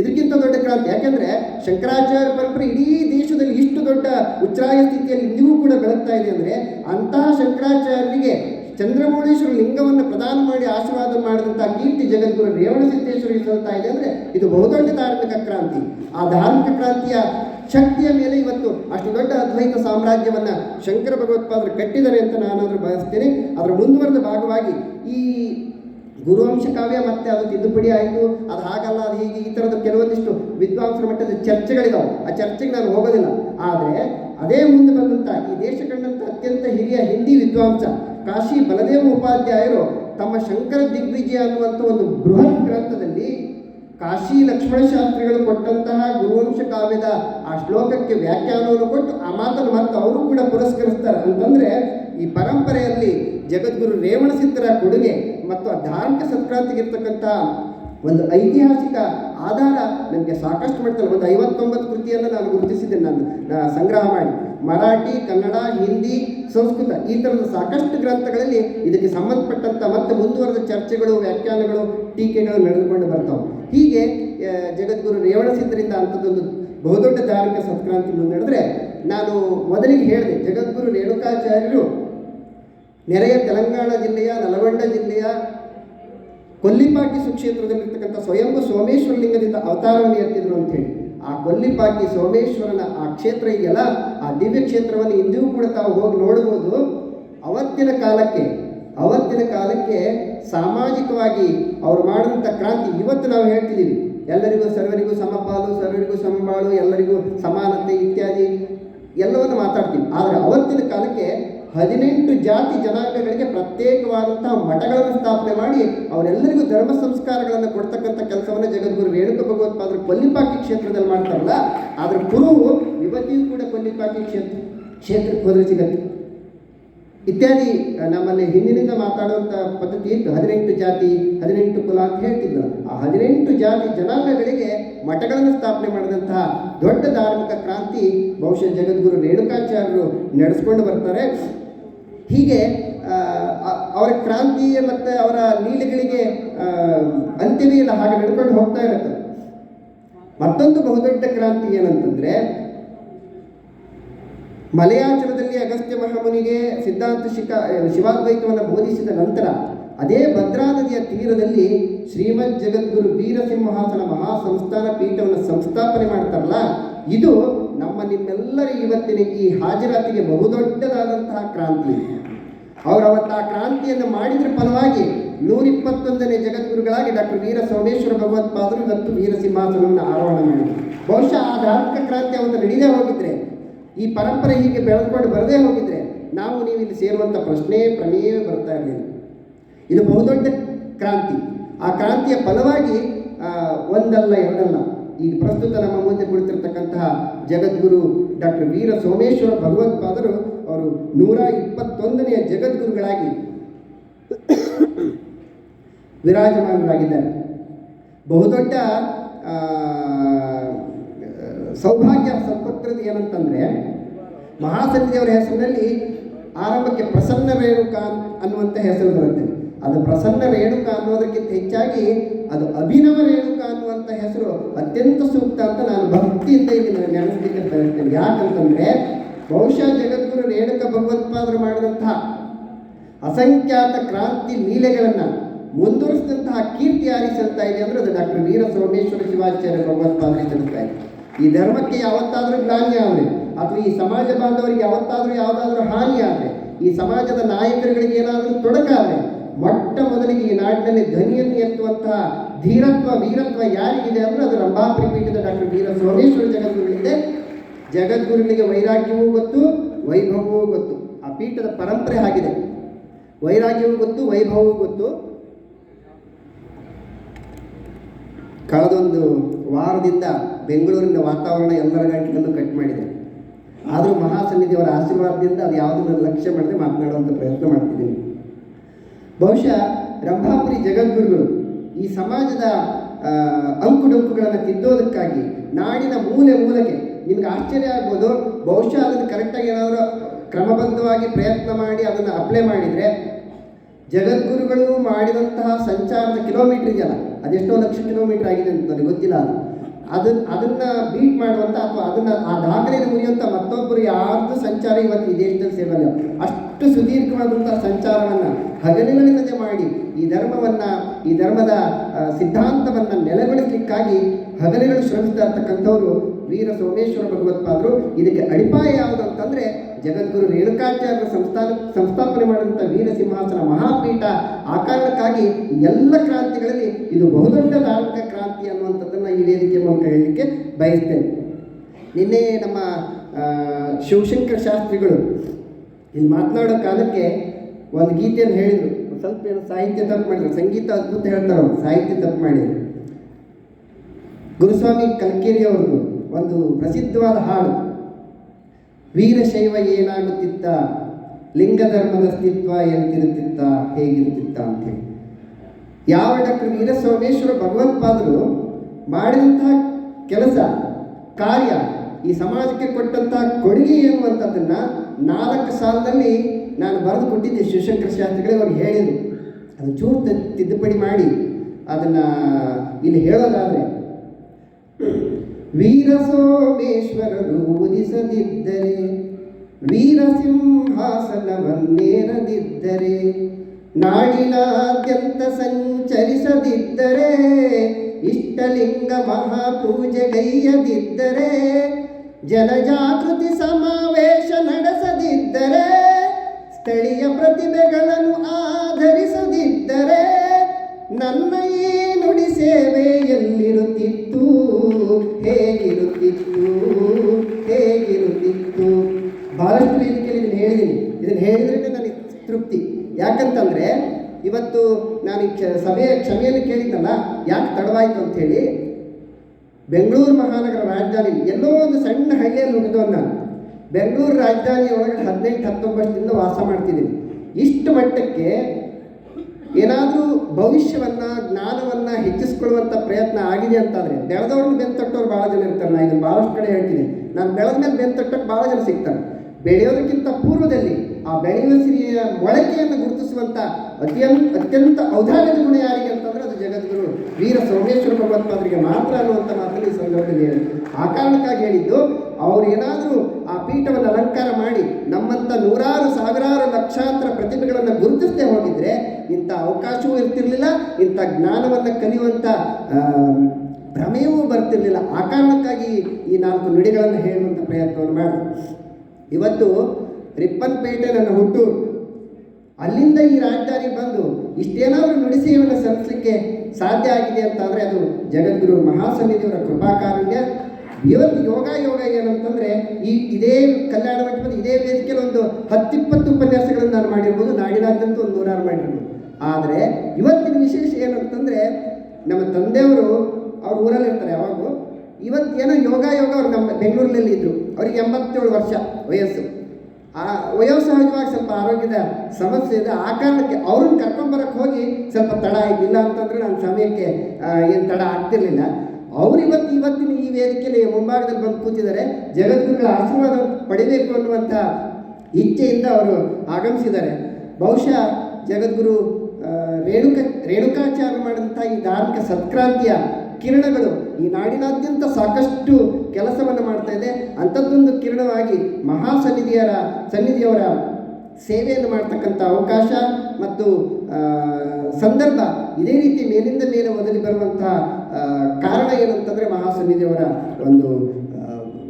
ಇದಕ್ಕಿಂತ ದೊಡ್ಡ ಕ್ರಾಂತಿ ಯಾಕೆಂದ್ರೆ ಶಂಕರಾಚಾರ್ಯ ಪರಂಪರೆ ಇಡೀ ದೇಶದಲ್ಲಿ ಇಷ್ಟು ದೊಡ್ಡ ಉಚ್ಚಾಯ ಸ್ಥಿತಿಯಲ್ಲಿ ಇಂದಿಗೂ ಕೂಡ ಬೆಳಗ್ತಾ ಇದೆ ಅಂದ್ರೆ ಅಂತಹ ಶಂಕರಾಚಾರ್ಯರಿಗೆ ಚಂದ್ರಮೌಳೇಶ್ವರ ಲಿಂಗವನ್ನು ಪ್ರದಾನ ಮಾಡಿ ಆಶೀರ್ವಾದ ಮಾಡಿದಂಥ ಕೀರ್ತಿ ಜಗದ್ಗುರು ರೇವಣ ಸಿದ್ದೇಶ್ವರಿಗೆ ಸಲ್ತಾ ಇದೆ ಅಂದ್ರೆ ಇದು ಬಹುದೊಡ್ಡ ಧಾರ್ಮಿಕ ಕ್ರಾಂತಿ. ಆ ಧಾರ್ಮಿಕ ಕ್ರಾಂತಿಯ ಶಕ್ತಿಯ ಮೇಲೆ ಇವತ್ತು ಅಷ್ಟು ದೊಡ್ಡ ಅದ್ವೈತ ಸಾಮ್ರಾಜ್ಯವನ್ನ ಶಂಕರ ಭಗವತ್ಪಾದರು ಕಟ್ಟಿದ್ದಾರೆ ಅಂತ ನಾನಾದ್ರೂ ಭಾವಿಸ್ತೇನೆ. ಅದರ ಮುಂದುವರೆದ ಭಾಗವಾಗಿ ಈ ಗುರುವಂಶ ಕಾವ್ಯ ಮತ್ತೆ ಅದು ತಿದ್ದುಪಡಿ ಆಯಿತು. ಅದು ಹಾಗಲ್ಲ, ಅದು ಹೀಗೆ, ಈ ಥರದ ಕೆಲವೊಂದಿಷ್ಟು ವಿದ್ವಾಂಸರ ಮಟ್ಟದ ಚರ್ಚೆಗಳಿದಾವೆ. ಆ ಚರ್ಚೆಗೆ ನಾನು ಹೋಗೋದಿಲ್ಲ. ಆದರೆ ಅದೇ ಮುಂದೆ ಬಂದಂಥ ಈ ದೇಶ ಕಂಡಂಥ ಅತ್ಯಂತ ಹಿರಿಯ ಹಿಂದಿ ವಿದ್ವಾಂಸ ಕಾಶಿ ಬಲದೇವ ಉಪಾಧ್ಯಾಯರು ತಮ್ಮ ಶಂಕರ ದಿಗ್ವಿಜಯ ಅನ್ನುವಂಥ ಒಂದು ಬೃಹತ್ ಗ್ರಂಥದಲ್ಲಿ ಕಾಶಿ ಲಕ್ಷ್ಮಣ ಶಾಸ್ತ್ರಿಗಳು ಕೊಟ್ಟಂತಹ ಗುರುವಂಶ ಕಾವ್ಯದ ಆ ಶ್ಲೋಕಕ್ಕೆ ವ್ಯಾಖ್ಯಾನವನ್ನು ಕೊಟ್ಟು ಆ ಮಾತನ್ನು ಮತ್ತೆ ಅವರು ಕೂಡ ಪುರಸ್ಕರಿಸ್ತಾರೆ. ಅಂತಂದ್ರೆ ಈ ಪರಂಪರೆಯಲ್ಲಿ ಜಗದ್ಗುರು ರೇವಣ ಸಿದ್ಧರ ಕೊಡುಗೆ ಮತ್ತು ಆ ಧಾರ್ಮಿಕ ಸಂಕ್ರಾಂತಿಗೆ ಇರ್ತಕ್ಕಂಥ ಒಂದು ಐತಿಹಾಸಿಕ ಆಧಾರ ನನಗೆ ಸಾಕಷ್ಟು ಮಾಡ್ತಾರೆ. ಒಂದು ಐವತ್ತೊಂಬತ್ತು ಕೃತಿಯನ್ನು ನಾನು ಗುರುತಿಸಿದ್ದೇನೆ, ನಾನು ಸಂಗ್ರಹ ಮಾಡಿ. ಮರಾಠಿ, ಕನ್ನಡ, ಹಿಂದಿ, ಸಂಸ್ಕೃತ ಈ ಥರದ ಸಾಕಷ್ಟು ಗ್ರಂಥಗಳಲ್ಲಿ ಇದಕ್ಕೆ ಸಂಬಂಧಪಟ್ಟಂಥ ಮತ್ತು ಮುಂದುವರೆದ ಚರ್ಚೆಗಳು, ವ್ಯಾಖ್ಯಾನಗಳು, ಟೀಕೆಗಳು ನಡೆದುಕೊಂಡು ಬರ್ತಾವೆ ಹೀಗೆ ಜಗದ್ಗುರು ರೇವಣ ಸಿದ್ಧರಿಂದ ಅಂಥದ್ದೊಂದು ಬಹುದೊಡ್ಡ ಧಾರ್ಮಿಕ ಸಂಕ್ರಾಂತಿ ಮುನ್ನಡೆದ್ರೆ ನಾನು ಮೊದಲಿಗೆ ಹೇಳಿದೆ, ಜಗದ್ಗುರು ರೇಣುಕಾಚಾರ್ಯರು ನೆರೆಯ ತೆಲಂಗಾಣ ಜಿಲ್ಲೆಯ ನಲಗೊಂಡ ಜಿಲ್ಲೆಯ ಕೊಲ್ಲಿಪಾಟಿ ಸುಕ್ಷೇತ್ರದಲ್ಲಿರ್ತಕ್ಕಂಥ ಸ್ವಯಂ ಸೋಮೇಶ್ವರ ಲಿಂಗದಿಂದ ಅವತಾರವನ್ನು ಎತ್ತಿದ್ರು ಅಂತ ಹೇಳಿ ಆ ಕೊಲ್ಲಿಪಾಕಿ ಸೋಮೇಶ್ವರನ ಆ ಕ್ಷೇತ್ರ ಇದೆಯಲ್ಲ, ಆ ದಿವ್ಯ ಕ್ಷೇತ್ರವನ್ನು ಇಂದಿಗೂ ಕೂಡ ತಾವು ಹೋಗಿ ನೋಡ್ಬೋದು ಅವತ್ತಿನ ಕಾಲಕ್ಕೆ ಅವತ್ತಿನ ಕಾಲಕ್ಕೆ ಸಾಮಾಜಿಕವಾಗಿ ಅವ್ರು ಮಾಡಿದಂಥ ಕ್ರಾಂತಿ ಇವತ್ತು ನಾವು ಹೇಳ್ತಿದ್ದೀವಿ ಎಲ್ಲರಿಗೂ ಸರ್ವರಿಗೂ ಸಮಪಾಲು, ಸರ್ವರಿಗೂ ಸಮಬಾಳು, ಎಲ್ಲರಿಗೂ ಸಮಾನತೆ ಇತ್ಯಾದಿ ಎಲ್ಲವನ್ನು ಮಾತಾಡ್ತೀವಿ. ಆದರೆ ಅವತ್ತಿನ ಕಾಲಕ್ಕೆ ಹದಿನೆಂಟು ಜಾತಿ ಜನಾಂಗಗಳಿಗೆ ಪ್ರತ್ಯೇಕವಾದಂತಹ ಮಠಗಳನ್ನು ಸ್ಥಾಪನೆ ಮಾಡಿ ಅವರೆಲ್ಲರಿಗೂ ಧರ್ಮ ಸಂಸ್ಕಾರಗಳನ್ನು ಕೊಡ್ತಕ್ಕಂಥ ಕೆಲಸವನ್ನು ಜಗದ್ಗುರು ರೇಣುಕ ಭಗವತ್ಪಾದರು ಕೊಲ್ಲಿಪಾಕಿ ಕ್ಷೇತ್ರದಲ್ಲಿ ಮಾಡ್ತಾರಲ್ಲ ಅದರ ಗುರು ಇವತ್ತಿಯೂ ಕೂಡ ಕೊಲ್ಲಿಪಾಕಿ ಕ್ಷೇತ್ರ, ಕ್ಷೇತ್ರಕ್ಕೆ ಹೋದರೆ ಸಿಗತ್ತೆ. ಇತ್ಯಾದಿ ನಮ್ಮಲ್ಲಿ ಹಿಂದಿನಿಂದ ಮಾತಾಡುವಂಥ ಪದ್ಧತಿ ಇತ್ತು, ಹದಿನೆಂಟು ಜಾತಿ, ಹದಿನೆಂಟು ಕುಲ ಅಂತ ಹೇಳ್ತಿದ್ರು. ಆ ಹದಿನೆಂಟು ಜಾತಿ ಜನಾಂಗಗಳಿಗೆ ಮಠಗಳನ್ನು ಸ್ಥಾಪನೆ ಮಾಡಿದಂತಹ ದೊಡ್ಡ ಧಾರ್ಮಿಕ ಕ್ರಾಂತಿ ಬಹುಶಃ ಜಗದ್ಗುರು ರೇಣುಕಾಚಾರ್ಯರು ನಡೆಸ್ಕೊಂಡು ಬರ್ತಾರೆ. ಹೀಗೆ ಅವರ ಕ್ರಾಂತಿಯ ಮತ್ತು ಅವರ ಲೀಲೆಗಳಿಗೆ ಆ, ಅಂತ್ಯವೇ ಇಲ್ಲ ಹಾಗೆ ನಡ್ಕೊಂಡು ಹೋಗ್ತಾ ಇರುತ್ತೆ. ಮತ್ತೊಂದು ಬಹುದೊಡ್ಡ ಕ್ರಾಂತಿ ಏನಂತಂದ್ರೆ ಮಲಯಾಚಲದಲ್ಲಿ ಅಗಸ್ತ್ಯ ಮಹಾಮುನಿಗೆ ಸಿದ್ಧಾಂತ ಶಿಖ ಶಿವಾದ್ವೈತವನ್ನು ಬೋಧಿಸಿದ ನಂತರ ಅದೇ ಭದ್ರಾ ನದಿಯ ತೀರದಲ್ಲಿ ಶ್ರೀಮದ್ ಜಗದ್ಗುರು ವೀರಸಿಂಹಾಸನ ಮಹಾ ಸಂಸ್ಥಾನ ಪೀಠವನ್ನು ಸಂಸ್ಥಾಪನೆ ಮಾಡ್ತಾರಲ್ಲ ಇದು ನಮ್ಮ ನಿಮ್ಮೆಲ್ಲರ ಇವತ್ತಿನ ಈ ಹಾಜರಾತಿಗೆ ಬಹುದೊಡ್ಡದಾದಂತಹ ಕ್ರಾಂತಿ ಅವರು ಅವತ್ತು ಆ ಕ್ರಾಂತಿಯನ್ನು ಮಾಡಿದ್ರ ಫಲವಾಗಿ ನೂರಿಪ್ಪತ್ತೊಂದನೇ ಜಗದ್ಗುರುಗಳಾಗಿ ಡಾಕ್ಟರ್ ವೀರ ಸೋಮೇಶ್ವರ ಭಗವತ್ಪಾದರು ಇವತ್ತು ವೀರ ಸಿಂಹಾಸನವನ್ನು ಆರೋಹಣ ಮಾಡಿದರು. ಬಹುಶಃ ಆ ಧಾರ್ಮಿಕ ಕ್ರಾಂತಿ ಅವತ್ತು ನಡೀದೇ ಹೋಗಿದ್ರೆ, ಈ ಪರಂಪರೆ ಹೀಗೆ ಬೆಳೆದುಕೊಂಡು ಬರದೇ ಹೋಗಿದ್ರೆ ನಾವು ನೀವು ಇಲ್ಲಿ ಸೇರುವಂಥ ಪ್ರಶ್ನೆ ಪ್ರಮೇಯವೇ ಬರ್ತಾ ಇರಲಿಲ್ಲ. ಇದು ಬಹುದೊಡ್ಡ ಕ್ರಾಂತಿ. ಆ ಕ್ರಾಂತಿಯ ಫಲವಾಗಿ ಒಂದಲ್ಲ ಎರಡಲ್ಲ ಈ ಪ್ರಸ್ತುತ ನಮ್ಮ ಮುಂದೆ ಕುಳಿತಿರ್ತಕ್ಕಂತಹ ಜಗದ್ಗುರು ಡಾಕ್ಟರ್ ವೀರ ಸೋಮೇಶ್ವರ ಭಗವತ್ಪಾದರು ಅವರು ನೂರ ಇಪ್ಪತ್ತೊಂದನೆಯ ಜಗದ್ಗುರುಗಳಾಗಿ ವಿರಾಜಮಾನರಾಗಿದ್ದಾರೆ. ಬಹುದೊಡ್ಡ ಸೌಭಾಗ್ಯ ಸತ್ಪತ್ರದ್ದು ಏನಂತಂದರೆ ಮಹಾಸನ್ನಿಧಿಯವರ ಹೆಸರಿನಲ್ಲಿ ಆರಂಭಕ್ಕೆ ಪ್ರಸನ್ನ ರೇಣುಕಾ ಅನ್ನುವಂಥ ಹೆಸರು ಬರುತ್ತೆ. ಅದು ಪ್ರಸನ್ನ ರೇಣುಕಾ ಅನ್ನೋದಕ್ಕಿಂತ ಹೆಚ್ಚಾಗಿ ಅದು ಅಭಿನವ ರೇಣುಕಾ ಅನ್ನುವಂಥ ಹೆಸರು ಅತ್ಯಂತ ಸೂಕ್ತ ಅಂತ ನಾನು ಭಕ್ತಿಯಿಂದ ಇಲ್ಲಿ ನಾನು ನೆನೆಸ್ಲಿಕ್ಕೆ ಹೇಳ್ತೇನೆ ಯಾಕಂತಂದ್ರೆ ಬಹುಶಃ ಜಗದ್ಗುರು ರೇಣುಕ ಭಗವತ್ಪಾದರು ಮಾಡಿದಂತಹ ಅಸಂಖ್ಯಾತ ಕ್ರಾಂತಿ ಲೀಲೆಗಳನ್ನು ಮುಂದುವರಿಸಿದಂತಹ ಕೀರ್ತಿ ಆರಿಸಂತ ಇದೆ ಅಂದರೆ ಅದು ಡಾಕ್ಟರ್ ವೀರ ಸೋಮೇಶ್ವರ ಶಿವಾಚಾರ್ಯ ಭಗವತ್ಪಾದರಿ ತಿಳಿಸ್ತಾ ಇದೆ ಈ ಧರ್ಮಕ್ಕೆ ಯಾವತ್ತಾದರೂ ಗ್ಲಾನ್ಯ ಆದರೆ, ಅಥವಾ ಈ ಸಮಾಜ ಬಾಂಧವರಿಗೆ ಯಾವತ್ತಾದರೂ ಯಾವುದಾದ್ರೂ ಹಾನಿ ಆದರೆ, ಈ ಸಮಾಜದ ನಾಯಕರುಗಳಿಗೆ ಏನಾದರೂ ತೊಡಕಾದರೆ, ಮೊಟ್ಟ ಮೊದಲಿಗೆ ಈ ನಾಡಿನಲ್ಲಿ ಧ್ವನಿಯನ್ನು ಎತ್ತುವಂತಹ ಧೀರತ್ವ, ವೀರತ್ವ ಯಾರಿಗಿದೆ ಅಂದರೆ ಅದು ರಂಭಾಪುರಿ ಪೀಠದ ಡಾಕ್ಟರ್ ವೀರ ಸೋಮೇಶ್ವರ ಜಗದ್ಗುರುಗಳಿದೆ ಜಗದ್ಗುರುಗಳಿಗೆ ವೈರಾಗ್ಯವೂ ಗೊತ್ತು, ವೈಭವವೂ ಗೊತ್ತು. ಆ ಪೀಠದ ಪರಂಪರೆ ಆಗಿದೆ ವೈರಾಗ್ಯವೂ ಗೊತ್ತು, ವೈಭವವೂ ಗೊತ್ತು. ಕಳೆದೊಂದು ವಾರದಿಂದ ಬೆಂಗಳೂರಿನ ವಾತಾವರಣ ಎಲ್ಲರ ಗಂಟೆಗಳನ್ನು ಕಟ್ ಮಾಡಿದೆ. ಆದರೂ ಮಹಾಸನ್ನಿಧಿಯವರ ಆಶೀರ್ವಾದದಿಂದ ಅದು ಯಾವುದನ್ನು ಲಕ್ಷ್ಯ ಮಾಡದೆ ಮಾತನಾಡುವಂಥ ಪ್ರಯತ್ನ ಮಾಡ್ತಿದ್ದೀನಿ. ಬಹುಶಃ ರಂಭಾಪುರಿ ಜಗದ್ಗುರುಗಳು ಈ ಸಮಾಜದ ಅಂಕು ಅಂಕುಡೊಂಕುಗಳನ್ನು ತಿದ್ದೋದಕ್ಕಾಗಿ ನಾಡಿನ ಮೂಲೆ ಮೂಲೆಗೆ ನಿಮ್ಗೆ ಆಶ್ಚರ್ಯ ಆಗ್ಬೋದು. ಬಹುಶಃ ಅದನ್ನು ಕರೆಕ್ಟಾಗಿ ಏನಾದರೂ ಕ್ರಮಬದ್ಧವಾಗಿ ಪ್ರಯತ್ನ ಮಾಡಿ ಅದನ್ನು ಅಪ್ಲೈ ಮಾಡಿದರೆ ಜಗದ್ಗುರುಗಳು ಮಾಡಿದಂತಹ ಸಂಚಾರದ ಕಿಲೋಮೀಟರ್ ಇದೆಯಲ್ಲ, ಅದೆಷ್ಟೋ ಲಕ್ಷ ಕಿಲೋಮೀಟರ್ ಆಗಿದೆ ಅಂತ ನನಗೆ ಗೊತ್ತಿಲ್ಲ ಅದು. ಅದನ್ನ ಅದನ್ನು ಬೀಟ್ ಮಾಡುವಂಥ ಅಥವಾ ಅದನ್ನು ಆ ದಾಖಲೆಯನ್ನು ಮುರಿಯುವಂಥ ಮತ್ತೊಬ್ಬರು ಯಾರ್ದು ಸಂಚಾರ ಇವತ್ತು ಈ ದೇಶದಲ್ಲಿ ಸೇವಲ್ಲ ಅಷ್ಟು ಸುದೀರ್ಘವಾದಂಥ ಸಂಚಾರವನ್ನು ಹಗಲಿಗಳಿಲ್ಲದೆ ಮಾಡಿ ಈ ಧರ್ಮವನ್ನು, ಈ ಧರ್ಮದ ಸಿದ್ಧಾಂತವನ್ನ ನೆಲೆಗೊಳಿಸಲಿಕ್ಕಾಗಿ ಹಗಲಿಗಳು ಶ್ರಮಿಸ್ತಾ ಇರ್ತಕ್ಕಂಥವ್ರು ವೀರ ಸೋಮೇಶ್ವರ ಭಗವತ್ಪಾದರು ಇದಕ್ಕೆ ಅಡಿಪಾಯ ಯಾವುದು ಅಂತಂದರೆ ಜಗದ್ಗುರು ರೇಣುಕಾಚಾರ್ಯ ಸಂಸ್ಥಾನ, ಸಂಸ್ಥಾಪನೆ ಮಾಡಿದಂಥ ವೀರ ಸಿಂಹಾಸನ ಮಹಾಪೀಠ. ಆ ಕಾರಣಕ್ಕಾಗಿ ಎಲ್ಲ ಕ್ರಾಂತಿಗಳಲ್ಲಿ ಇದು ಬಹುದೊಡ್ಡ ಧಾರ್ಮಿಕ ಕ್ರಾಂತಿ ಅನ್ನುವಂಥದ್ದನ್ನು ಈ ವೇದಿಕೆ ಮೂಲಕ ಹೇಳಲಿಕ್ಕೆ ಬಯಸ್ತೇನೆ. ನಿನ್ನೆ ನಮ್ಮ ಶಿವಶಂಕರ ಶಾಸ್ತ್ರಿಗಳು ಇಲ್ಲಿ ಮಾತನಾಡೋ ಕಾಲಕ್ಕೆ ಒಂದು ಗೀತೆಯನ್ನು ಹೇಳಿದರು. ಸ್ವಲ್ಪ ಏನೋ ಸಾಹಿತ್ಯ ತಪ್ಪು ಮಾಡಿದ್ರು. ಸಂಗೀತ ಅದ್ಭುತ ಹೇಳ್ತಾರೆ ಅವ್ರು ಸಾಹಿತ್ಯ ತಪ್ಪು ಮಾಡಿದರು. ಗುರುಸ್ವಾಮಿ ಕಲ್ಕೇರಿ ಒಂದು ಪ್ರಸಿದ್ಧವಾದ ಹಾಡು. ವೀರಶೈವ ಏನಾಗುತ್ತಿತ್ತ? ಲಿಂಗ ಧರ್ಮದ ಅಸ್ತಿತ್ವ ಎಂತಿರುತ್ತಿತ್ತ ಹೇಗಿರುತ್ತಿತ್ತ ಅಂತೇಳಿ ಯಾವ ಡಾಕ್ಟರ್ ವೀರ ಸೋಮೇಶ್ವರ ಭಗವತ್ಪಾದರು ಮಾಡಿದಂತಹ ಕೆಲಸ, ಕಾರ್ಯ, ಈ ಸಮಾಜಕ್ಕೆ ಕೊಟ್ಟಂತಹ ಕೊಡುಗೆ ಏನು ನಾಲ್ಕು ಸಾಲದಲ್ಲಿ ನಾನು ಬರೆದು ಕೊಟ್ಟಿದ್ದೆ ಶಿವಶಂಕರ ಶಾಸ್ತ್ರಿಗಳೇ ಅವ್ರು ಹೇಳಿದರು. ಅದು ಚೂರು ತಿದ್ದುಪಡಿ ಮಾಡಿ ಅದನ್ನು ಇಲ್ಲಿ ಹೇಳೋದಾದರೆ ವೀರ ಸೋಮೇಶ್ವರನು ಉದಿಸದಿದ್ದರೆ ವೀರ ಸಿಂಹಾಸನವನ್ನೇರದಿದ್ದರೆ ನಾಡಿನಾದ್ಯಂತ ಸಂಚರಿಸದಿದ್ದರೆ, ಇಷ್ಟಲಿಂಗ ಮಹಾಪೂಜೆಗೈಯದಿದ್ದರೆ ಜನಜಾಗೃತಿ ಸಮಾವೇಶ ನಡೆಸದಿದ್ದರೆ, ಸ್ಥಳೀಯ ಪ್ರತಿಭೆಗಳನ್ನು ಆಧರಿಸದಿದ್ದರೆ ನನ್ನ ಈ ನುಡಿ ಸೇವೆ ಎಲ್ಲಿರುತ್ತಿತ್ತು ಹೇಗಿರುತ್ತಿತ್ತು? ಹೇಗಿರುತ್ತಿತ್ತು? ಬಹಳಷ್ಟು ವೇದಿಕೆಯಲ್ಲಿ ಇದನ್ನು ಹೇಳಿದ್ದೀನಿ ಇದನ್ನು ಹೇಳಿದ್ರೆ ನನಗೆ ತೃಪ್ತಿ. ಯಾಕಂತಂದರೆ, ಇವತ್ತು ನಾನು ಈ ಕ್ಷ- ಸಭೆಯ ಕ್ಷಮೆಯನ್ನು ಕೇಳಿದ್ದಲ್ಲ, ಯಾಕೆ ತಡವಾಯಿತು ಅಂಥೇಳಿ ಬೆಂಗಳೂರು ಮಹಾನಗರ ರಾಜಧಾನಿ ಎಲ್ಲೋ ಒಂದು ಸಣ್ಣ ಹಳ್ಳಿಯಲ್ಲಿ ಹುಟ್ಟಿದವನು ನಾನು. ಬೆಂಗಳೂರು ರಾಜಧಾನಿ ಒಳಗಡೆ ಹದಿನೆಂಟು, ಹತ್ತೊಂಬತ್ತರಿಂದ ವಾಸ ಮಾಡ್ತಿದ್ದೀನಿ. ಇಷ್ಟು ಮಟ್ಟಕ್ಕೆ ಏನಾದರೂ ಭವಿಷ್ಯವನ್ನು, ಜ್ಞಾನವನ್ನು ಹೆಚ್ಚಿಸ್ಕೊಳ್ಳುವಂಥ ಪ್ರಯತ್ನ ಆಗಿದೆ ಅಂತಂದರೆ ಬೆಳೆದವ್ರನ್ನ ಬೆನ್ ತಟ್ಟೋರು ಭಾಳ ಜನ ಇರ್ತಾರೆ. ನಾನು ಇದನ್ನು ಭಾಳಷ್ಟು ಕಡೆ ಹೇಳ್ತೀನಿ. ನಾನು ಬೆಳೆದ ಮೇಲೆ ಬೆನ್ ತಟ್ಟಕ್ಕೆ ಭಾಳ ಜನ ಸಿಗ್ತಾರೆ. ಬೆಳೆಯೋದಕ್ಕಿಂತ ಪೂರ್ವದಲ್ಲಿ ಆ ಬೆಳೆಯುವ ಸಿರಿಯ ಮೊಳಕೆಯನ್ನು ಗುರುತಿಸುವಂಥ ಅತ್ಯಂತ ಅತ್ಯಂತ ಔದಾರ್ಯದ ಗುಣ ಯಾರಿಗೆ ಅಂತಂದರೆ ಅದು ಜಗದ್ಗುರು ವೀರ ಸೋಮೇಶ್ವರ ಅವರಿಗೆ ಮಾತ್ರ ಅನ್ನುವಂಥ ಮಾತನ್ನು ಈ ಸಂದರ್ಭದಲ್ಲಿ ಹೇಳಿ ಆ ಕಾರಣಕ್ಕಾಗಿ ಹೇಳಿದ್ದು, ಅವ್ರು ಏನಾದರೂ ಆ ಪೀಠವನ್ನು ಅಲಂಕಾರ ಮಾಡಿ ನಮ್ಮಂಥ ನೂರಾರು ಸಾವಿರಾರು ಲಕ್ಷಾಂತರ ಪ್ರತಿಭೆಗಳನ್ನು ಗುರುತಿಸದೆ ಹೋಗಿದ್ರೆ ಇಂಥ ಅವಕಾಶವೂ ಇರ್ತಿರ್ಲಿಲ್ಲ, ಇಂಥ ಜ್ಞಾನವನ್ನು ಕಲಿಯುವಂಥ ಭ್ರಮೆಯೂ ಬರ್ತಿರ್ಲಿಲ್ಲ. ಆ ಕಾರಣಕ್ಕಾಗಿ ಈ ನಾಲ್ಕು ನುಡಿಗಳನ್ನು ಹೇಳುವಂಥ ಪ್ರಯತ್ನವನ್ನು ಮಾಡಿ ಇವತ್ತು ರಿಪ್ಪನ್ಪೇಟೆ ನನ್ನ ಹುಟ್ಟು ಅಲ್ಲಿಂದ ಈ ರಾಜಧಾನಿ ಬಂದು ಇಷ್ಟೇನಾದರೂ ನುಡಿಸೇವೆಯನ್ನು ಸಲ್ಲಿಸಲಿಕ್ಕೆ ಸಾಧ್ಯ ಆಗಿದೆ ಅಂತಂದರೆ ಅದು ಜಗದ್ಗುರು ಮಹಾಸನ್ನಿಧಿಯವರ ಕೃಪಾಕಾರುಣ್ಯ. ಇವತ್ತು ಯೋಗ ಯೋಗ ಏನಂತಂದರೆ ಈ ಇದೇ ಕಲ್ಯಾಣ ಮಂಟಪದ ಇದೇ ವೇದಿಕೆಯಲ್ಲಿ ಒಂದು ಹತ್ತಿಪ್ಪತ್ತು ಉಪನ್ಯಾಸಗಳನ್ನು ನಾನು ಮಾಡಿರ್ಬೋದು, ನಾಡಿನಾದ್ಯಂತ ಒಂದು ನೂರಾರು ಮಾಡಿರ್ಬೋದು. ಆದರೆ ಇವತ್ತಿನ ವಿಶೇಷ ಏನಂತಂದರೆ ನಮ್ಮ ತಂದೆಯವರು ಅವ್ರ ಊರಲ್ಲಿ ಇರ್ತಾರೆ ಯಾವಾಗೂ ಇವತ್ತು ಏನೋ ಯೋಗ ಯೋಗ ಅವ್ರು ನಮ್ಮ ಬೆಂಗಳೂರಿನಲ್ಲಿ ಇದ್ದರು ಅವ್ರಿಗೆ ಎಂಬತ್ತೇಳು ವರ್ಷ ವಯಸ್ಸು. ಆ ವಯೋಸಹಜವಾಗಿ ಸ್ವಲ್ಪ ಆರೋಗ್ಯದ ಸಮಸ್ಯೆ ಇದೆ. ಆ ಕಾರಣಕ್ಕೆ ಅವ್ರನ್ನ ಕರ್ಕೊಂಬರಕ್ಕೆ ಹೋಗಿ ಸ್ವಲ್ಪ ತಡ ಆಯ್ತು. ಇಲ್ಲ ಅಂತಂದ್ರೆ ನನ್ನ ಸಮಯಕ್ಕೆ ಏನು ತಡ ಆಗ್ತಿರ್ಲಿಲ್ಲ. ಅವ್ರು ಇವತ್ತು ಇವತ್ತಿನ ಈ ವೇದಿಕೆಯಲ್ಲಿ ಮುಂಭಾಗದಲ್ಲಿ ಬಂದು ಕೂತಿದ್ದಾರೆ. ಜಗದ್ಗುರುಗಳ ಆಶೀರ್ವಾದ ಪಡಿಬೇಕು ಅನ್ನುವಂಥ ಇಚ್ಛೆಯಿಂದ ಅವರು ಆಗಮಿಸಿದ್ದಾರೆ. ಬಹುಶಃ ಜಗದ್ಗುರು ರೇಣುಕ, ರೇಣುಕಾಚಾರ್ಯ ಮಾಡಿದಂಥ ಈ ಧಾರ್ಮಿಕ ಸತ್ಕ್ರಾಂತಿಯ ಕಿರಣಗಳು ಈ ನಾಡಿನಾದ್ಯಂತ ಸಾಕಷ್ಟು ಕೆಲಸವನ್ನು ಮಾಡ್ತಾ ಇದೆ. ಅಂಥದ್ದೊಂದು ಕಿರಣವಾಗಿ ಮಹಾಸನ್ನಿಧಿಯರ, ಸನ್ನಿಧಿಯವರ ಸೇವೆಯನ್ನು ಮಾಡ್ತಕ್ಕಂಥ ಅವಕಾಶ ಮತ್ತು ಸಂದರ್ಭ ಇದೇ ರೀತಿ ಮೇಲಿಂದ ಮೇಲೆ ಒದಗಿ ಬರುವಂತಹ ಕಾರಣ ಏನಂತಂದರೆ ಮಹಾಸನ್ನಿಧಿಯವರ ಒಂದು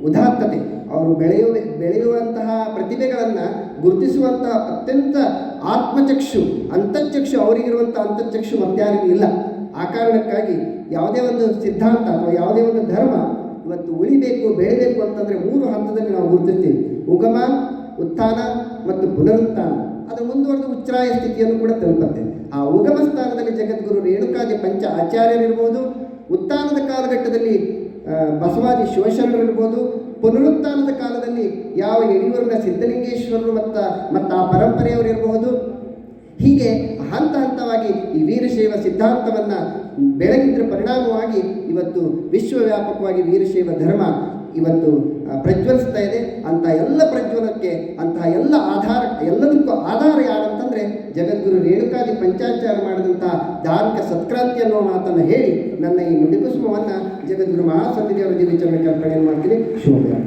ಉದಾತ್ತತೆ. ಅವರು ಬೆಳೆಯುವ, ಬೆಳೆಯುವಂತಹ ಪ್ರತಿಭೆಗಳನ್ನು ಗುರುತಿಸುವಂತಹ ಅತ್ಯಂತ ಆತ್ಮಚಕ್ಷು ಅಂತಚಕ್ಷು ಅವರಿಗಿರುವಂಥ ಅಂತರ್ಚಕ್ಷು ಮತ್ತಾರಿಗೂ ಇಲ್ಲ. ಆ ಕಾರಣಕ್ಕಾಗಿ ಯಾವುದೇ ಒಂದು ಸಿದ್ಧಾಂತ ಅಥವಾ ಯಾವುದೇ ಒಂದು ಧರ್ಮ ಇವತ್ತು ಉಳಿಬೇಕು, ಬೆಳಿಬೇಕು ಅಂತಂದರೆ ಮೂರು ಹಂತದಲ್ಲಿ ನಾವು ಗುರುತಿಸ್ತೀವಿ ಉಗಮ, ಉತ್ಥಾನ ಮತ್ತು ಪುನರುತ್ಥಾನ. ಅದು ಮುಂದುವರೆದ ಉಚ್ಚಾಯ ಸ್ಥಿತಿಯನ್ನು ಕೂಡ ತಲುಪುತ್ತೆ ಆ ಉಗಮ ಸ್ಥಾನದಲ್ಲಿ ಜಗದ್ಗುರು ರೇಣುಕಾದಿ ಪಂಚ ಆಚಾರ್ಯರಿರ್ಬೋದು, ಉತ್ಥಾನದ ಕಾಲಘಟ್ಟದಲ್ಲಿ ಬಸವಾದಿ ಶಿವಶರಣರಿರ್ಬೋದು, ಪುನರುತ್ಥಾನದ ಕಾಲದಲ್ಲಿ ಯಾವ ಯಡಿಯೂರಿನ ಸಿದ್ಧಲಿಂಗೇಶ್ವರರು ಮತ್ತು ಮತ್ತು ಆ ಪರಂಪರೆಯವರು ಇರಬಹುದು ಹೀಗೆ ಹಂತ ಹಂತವಾಗಿ ಈ ವೀರಶೈವ ಸಿದ್ಧಾಂತವನ್ನು ಬೆಳಗಿದ್ರ ಪರಿಣಾಮವಾಗಿ ಇವತ್ತು ವಿಶ್ವವ್ಯಾಪಕವಾಗಿ ವೀರಶೈವ ಧರ್ಮ ಇವತ್ತು ಪ್ರಜ್ವಲಿಸ್ತಾ ಇದೆ. ಅಂತ ಎಲ್ಲ ಪ್ರಜ್ವಲಕ್ಕೆ ಅಂತಹ ಎಲ್ಲ ಆಧಾರ, ಎಲ್ಲದಕ್ಕೂ ಆಧಾರ ಯಾರಂತಂದರೆ ಜಗದ್ಗುರು ರೇಣುಕಾದಿ ಪಂಚಾಚಾರ ಮಾಡಿದಂತಹ ಧಾರ್ಮಿಕ ಸತ್ಕ್ರಾಂತಿ ಅನ್ನೋ ಮಾತನ್ನು ಹೇಳಿ ನನ್ನ ಈ ನುಡಿಕುಸುಮವನ್ನು ಜಗದ್ಗುರು ಮಹಾಸನ್ನಿಧಿಯವರ ದಿವ್ಯಚರಣಕ್ಕೆ ಅರ್ಪಣೆ ಮಾಡ್ತೀನಿ. ಶುಭೋದಯ